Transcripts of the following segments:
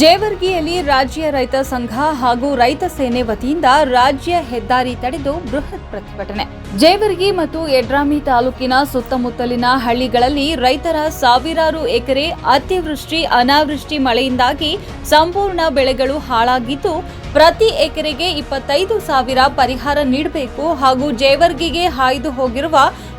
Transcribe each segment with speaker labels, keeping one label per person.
Speaker 1: ಜೇವರ್ಗಿಯಲ್ಲಿ ರಾಜ್ಯ ರೈತ ಸಂಘ ಹಾಗೂ ರೈತ ಸೇನೆ ವತಿಯಿಂದ ರಾಜ್ಯ ಹೆದ್ದಾರಿ ತಡೆದು ಬೃಹತ್ ಪ್ರತಿಭಟನೆ. ಜೇವರ್ಗಿ ಮತ್ತು ಯಡ್ರಾಮಿ ತಾಲೂಕಿನ ಸುತ್ತಮುತ್ತಲಿನ ಹಳ್ಳಿಗಳಲ್ಲಿ ರೈತರ ಸಾವಿರಾರು ಎಕರೆ ಅತಿವೃಷ್ಟಿ, ಅನಾವೃಷ್ಟಿ ಮಳೆಯಿಂದಾಗಿ ಸಂಪೂರ್ಣ ಬೆಳೆಗಳು ಹಾಳಾಗಿದ್ದು, ಪ್ರತಿ ಎಕರೆಗೆ ಇಪ್ಪತ್ತೈದು ಸಾವಿರ ಪರಿಹಾರ ನೀಡಬೇಕು ಹಾಗೂ ಜೇವರ್ಗಿಗೆ ಹಾಯ್ದು ಹೋಗಿರುವ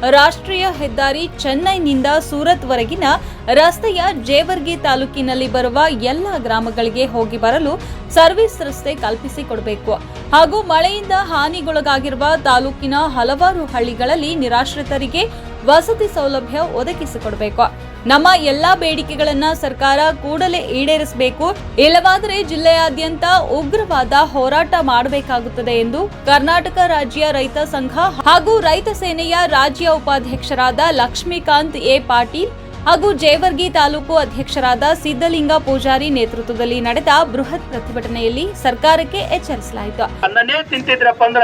Speaker 1: ರಾಷ್ಟ್ರೀಯ ಹೆದ್ದಾರಿ ಚೆನ್ನೈನಿಂದ ಸೂರತ್ವರೆಗಿನ ರಸ್ತೆಯ ಜೇವರ್ಗಿ ತಾಲೂಕಿನಲ್ಲಿ ಬರುವ ಎಲ್ಲ ಗ್ರಾಮಗಳಿಗೆ ಹೋಗಿ ಬರಲು ಸರ್ವಿಸ್ ರಸ್ತೆ ಕಲ್ಪಿಸಿಕೊಡಬೇಕು. ಹಾಗೂ ಮಳೆಯಿಂದ ಹಾನಿಗೊಳಗಾಗಿರುವ ತಾಲೂಕಿನ ಹಲವಾರು ಹಳ್ಳಿಗಳಲ್ಲಿ ನಿರಾಶ್ರಿತರಿಗೆ ವಸತಿ ಸೌಲಭ್ಯ ಒದಗಿಸಿಕೊಡಬೇಕು. ನಮ್ಮ ಎಲ್ಲಾ ಬೇಡಿಕೆಗಳನ್ನ ಸರ್ಕಾರ ಕೂಡಲೇ ಈಡೇರಿಸಬೇಕು. ಇಲ್ಲವಾದರೆ ಜಿಲ್ಲೆಯಾದ್ಯಂತ ಉಗ್ರವಾದ ಹೋರಾಟ ಮಾಡಬೇಕಾಗುತ್ತದೆ ಎಂದು ಕರ್ನಾಟಕ ರಾಜ್ಯ ರೈತ ಸಂಘ ಹಾಗೂ ರೈತ ಸೇನೆಯ ರಾಜ್ಯ ಉಪಾಧ್ಯಕ್ಷರಾದ ಲಕ್ಷ್ಮೀಕಾಂತ್ ಎ. ಪಾಟೀಲ್ ಹಾಗೂ ಜೇವರ್ಗಿ ತಾಲೂಕು ಅಧ್ಯಕ್ಷರಾದ ಸಿದ್ದಲಿಂಗ ಪೂಜಾರಿ ನೇತೃತ್ವದಲ್ಲಿ ನಡೆದ ಬೃಹತ್ ಪ್ರತಿಭಟನೆಯಲ್ಲಿ ಸರ್ಕಾರಕ್ಕೆ ಎಚ್ಚರಿಸಲಾಯಿತು.
Speaker 2: ಅನ್ನನೇ ತಿಂತಿದ್ರಪ್ಪ ಅಂದ್ರ,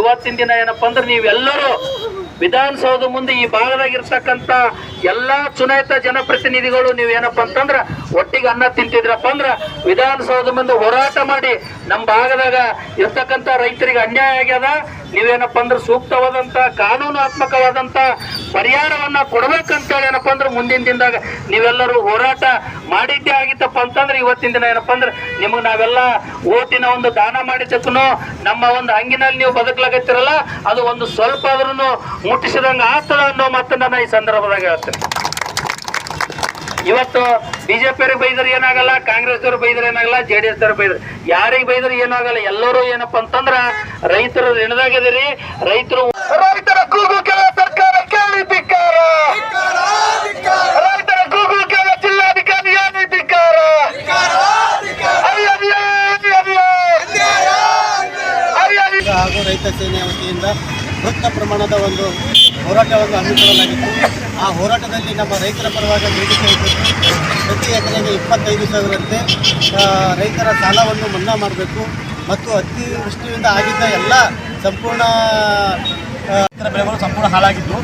Speaker 2: ಇವತ್ತಿನ ದಿನ ಏನಪ್ಪ ಅಂದ್ರೆ ನೀವೆಲ್ಲರೂ ವಿಧಾನಸೌಧ ಮುಂದೆ ಈ ಭಾಗದಾಗಿರ್ತಕ್ಕಂತ ಎಲ್ಲಾ ಚುನಾಯಿತ ಜನಪ್ರತಿನಿಧಿಗಳು ನೀವೇನಪ್ಪ ಅಂತಂದ್ರ ಒಟ್ಟಿಗೆ ಅನ್ನ ತಿಂತಿದ್ರಪ್ಪ ಅಂದ್ರ ವಿಧಾನಸೌಧ ಮುಂದೆ ಹೋರಾಟ ಮಾಡಿ ನಮ್ಮ ಭಾಗದಾಗ ಇರ್ತಕ್ಕಂತ ರೈತರಿಗೆ ಅನ್ಯಾಯ ಆಗ್ಯದ. ನೀವೇನಪ್ಪ ಅಂದ್ರೆ ಸೂಕ್ತವಾದಂತ ಕಾನೂನಾತ್ಮಕವಾದಂತ ಪರಿಹಾರವನ್ನ ಕೊಡ್ಬೇಕಂತೇಳಿ ಏನಪ್ಪ ಅಂದ್ರೆ ಮುಂದಿನ ದಿನದಾಗ ನೀವೆಲ್ಲರೂ ಹೋರಾಟ ಮಾಡಿದ್ದೇ ಆಗಿತ್ತಪ್ಪ ಅಂತಂದ್ರೆ ಇವತ್ತಿನ ದಿನ ಏನಪ್ಪ ಅಂದ್ರೆ ನಿಮಗೆ ನಾವೆಲ್ಲ ಓಟಿನ ಒಂದು ದಾನ ಮಾಡಿದ್ದಕ್ಕೂ ನಮ್ಮ ಒಂದು ಹಂಗಿನಲ್ಲಿ ನೀವು ಬದುಕಲಾಗತ್ತಿರಲ್ಲ, ಅದು ಒಂದು ಸ್ವಲ್ಪ ಆದ್ರೂ ಮುಟ್ಟಿಸಿದಂಗೆ ಆಗ್ತದ ಅನ್ನೋ ಮಾತನ್ನ ನಾನು ಈ ಸಂದರ್ಭದಾಗ ಹೇಳ್ತೇನೆ. ಇವತ್ತು ಬಿಜೆಪಿ ಬೈದ್ರೆ ಏನಾಗಲ್ಲ ಕಾಂಗ್ರೆಸ್ ಅವ್ರು ಬೈದ್ರೆ ಏನಾಗಲ್ಲ ಜೆ ಡಿ ಎಸ್ ಅವ್ರು ಬೈದ್ರೆ ಯಾರಿಗೆ ಬೈದ್ರೆ ಏನಾಗಲ್ಲ ಎಲ್ಲರೂ ಏನಪ್ಪ ಅಂತಂದ್ರ ರೈತರು ಋಣದಾಗಿದ್ದೀರಿ. ರೈತರು ರೈತರ ಕೂಗು ಕೇಳ ಸರ್ಕಾರ ಕೇಳಿ ಧಿಕ್ಕಾರ. ರೈತರ ಕೂಗು ಕೇಳ ಜಿಲ್ಲಾಧಿಕಾರಿ ಏನು ಧಿಕ್ಕಾರ.
Speaker 3: ಹಾಗೂ ರೈತ ಸೇನೆಯ ವತಿಯಿಂದ ಬೃಹತ್ ಪ್ರಮಾಣದ ಒಂದು ಹೋರಾಟವನ್ನು ಹಮ್ಮಿಕೊಳ್ಳಲಾಗಿತ್ತು. ಹೋರಾಟದಲ್ಲಿ ನಮ್ಮ ರೈತರ ಪರವಾಗಿ ಬೇಡಿಕೆ ಪ್ರತಿ ಎಕರೆಗೆ ಇಪ್ಪತ್ತೈದು ಸಾವಿರಂತೆ ರೈತರ ಸಾಲವನ್ನು ಮನ್ನಾ ಮಾಡಬೇಕು. ಮತ್ತು ಅತಿವೃಷ್ಟಿಯಿಂದ ಆಗಿದ್ದ ಎಲ್ಲ ಸಂಪೂರ್ಣ ರೈತರ ಬೆಳೆಗಳು ಸಂಪೂರ್ಣ ಹಾಳಾಗಿದ್ದು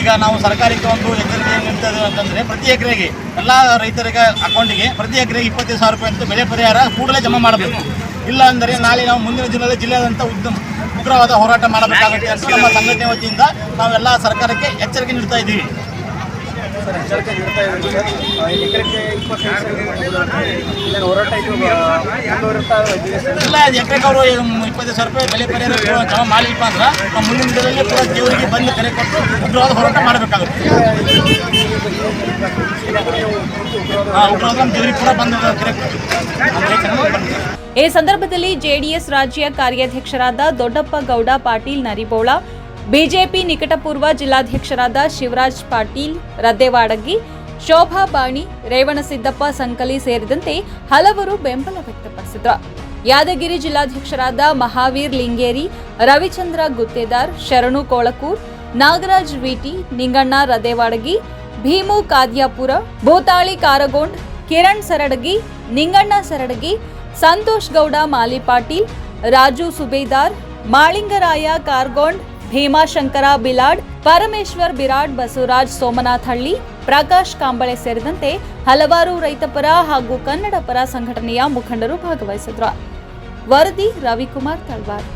Speaker 3: ಈಗ ನಾವು ಸರ್ಕಾರಕ್ಕೆ ಒಂದು ಎಚ್ಚರಿಕೆ ನೀಡ್ತಾ ಇದ್ದೇವೆ ಅಂತಂದರೆ, ಪ್ರತಿ ಎಕರೆಗೆ ಎಲ್ಲ ರೈತರಿಗೆ ಅಕೌಂಟಿಗೆ ಪ್ರತಿ ಎಕರೆಗೆ ಇಪ್ಪತ್ತೈದು ಸಾವಿರ ರೂಪಾಯಿ ಅಂತ ಬೆಳೆ ಪರಿಹಾರ ಕೂಡಲೇ ಜಮಾ ಮಾಡಬೇಕು. ಇಲ್ಲ ಅಂದರೆ ನಾಳೆ ನಾವು ಮುಂದಿನ ದಿನದಲ್ಲಿ ಜಿಲ್ಲೆಯಾದಂಥ ಉದ್ಯಮ ಉಗ್ರವಾದ ಹೋರಾಟ ಮಾಡಬೇಕಾಗುತ್ತೆ ಅಂತ ನಮ್ಮ ಸಂಘಟನೆ ವತಿಯಿಂದ ನಾವೆಲ್ಲ ಸರ್ಕಾರಕ್ಕೆ ಎಚ್ಚರಿಕೆ ನೀಡ್ತಾ ಇದ್ದೀವಿ.
Speaker 4: ಎಚ್ಚರಿಕೆ ನೀಡ್ತಾ ಇದ್ದೀವಿ ಸರ್. ಎಕರೆಗೆ ಇಪ್ಪತ್ತೈದು ಹೋರಾಟ ಇದು ಮುಂದುವರಿಸ್ತಾ ಇದ್ದೀವಿ
Speaker 3: ಇಲ್ಲ ಎಕರೆಗೆ ಅವರು ಇಪ್ಪತ್ತೈದು ಸಾವಿರ ರೂಪಾಯಿ ಬೆಲೆ ಪರಿಹಾರ ಜಮಾ ಮಾಡಿಲ್ಪ ಅಂದ್ರೆ ನಮ್ಮ ಮುಂದಿನ ದಿನದಲ್ಲಿ ಕೂಡ ದೇವರಿಗೆ ಬಂದು ಕರೆ ಕೊಟ್ಟು ಉಗ್ರವಾದ ಹೋರಾಟ ಮಾಡಬೇಕಾಗುತ್ತೆ. ಆ, ಉಗ್ರವಾದ ದೇವರಿಗೆ ಕೂಡ ಬಂದು ಕರೆ ಕೊಟ್ಟು.
Speaker 1: ಈ ಸಂದರ್ಭದಲ್ಲಿ ಜೆಡಿಎಸ್ ರಾಜ್ಯ ಕಾರ್ಯಾಧ್ಯಕ್ಷರಾದ ದೊಡ್ಡಪ್ಪ ಗೌಡ ಪಾಟೀಲ್ ನರಿಬೋಳ ಬಿಜೆಪಿ ನಿಕಟಪೂರ್ವ ಜಿಲ್ಲಾಧ್ಯಕ್ಷರಾದ ಶಿವರಾಜ್ ಪಾಟೀಲ್, ರದ್ದೆವಾಡಗಿ, ಶೋಭಾ ಬಾಣಿ ರೇವಣಸಿದ್ದಪ್ಪ ಸಂಕಲಿ ಸೇರಿದಂತೆ ಹಲವರು ಬೆಂಬಲ ವ್ಯಕ್ತಪಡಿಸಿದರು. ಯಾದಗಿರಿ ಜಿಲ್ಲಾಧ್ಯಕ್ಷರಾದ ಮಹಾವೀರ್ ಲಿಂಗೇರಿ, ರವಿಚಂದ್ರ ಗುತ್ತೇದಾರ್, ಶರಣು ಕೋಳಕೂರ್, ನಾಗರಾಜ್ ವಿಟಿ, ನಿಂಗಣ್ಣ ರದೇವಾಡಗಿ ಭೀಮು ಕಾದ್ಯಾಪುರ, ಭೂತಾಳಿ ಕಾರಗೋಂಡ್, ಕಿರಣ್ ಸರಡಗಿ, ನಿಂಗಣ್ಣ ಸರಡಗಿ, ಸಂತೋಷ್ ಗೌಡ ಮಾಲಿ ಪಾಟೀಲ್, ರಾಜು ಸುಬೇದಾರ್, ಮಾಳಿಂಗರಾಯ ಕಾರ್ಗೋಂಡ್ ಭೀಮಾಶಂಕರ ಬಿಲಾಡ್, ಪರಮೇಶ್ವರ್ ಬಿರಾಡ್, ಬಸವರಾಜ್ ಸೋಮನಾಥ್ ಹಳ್ಳಿ, ಪ್ರಕಾಶ್ ಕಾಂಬಳೆ ಸೇರಿದಂತೆ ಹಲವಾರು ರೈತಪರ ಹಾಗೂ ಕನ್ನಡ ಪರ ಸಂಘಟನೆಯ ಮುಖಂಡರು ಭಾಗವಹಿಸಿದ್ರು ವರದಿ ರವಿಕುಮಾರ್ ತಳ್ವಾರ್